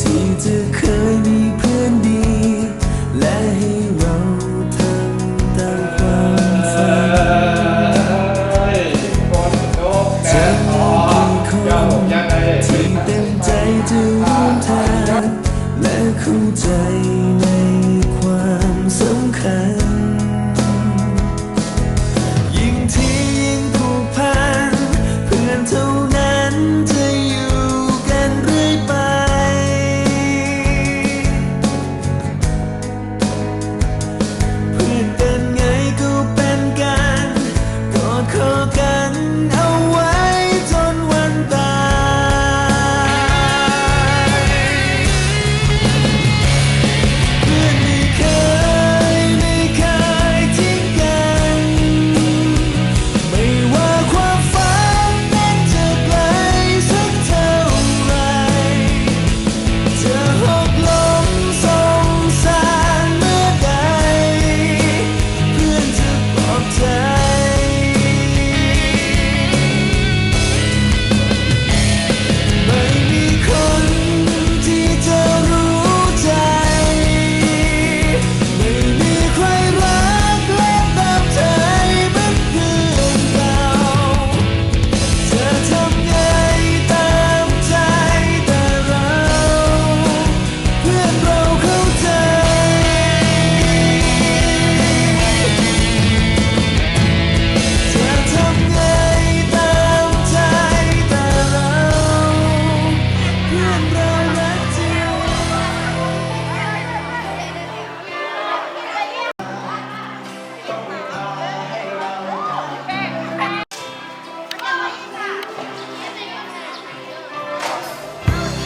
ที่เธอเคยมีเพื่อนดี และให้เราทำตามความฝันจะอเป็นคนที่เต็มใจจะร่วมทางและเข้าใจในความสำคัญ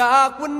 จากวัน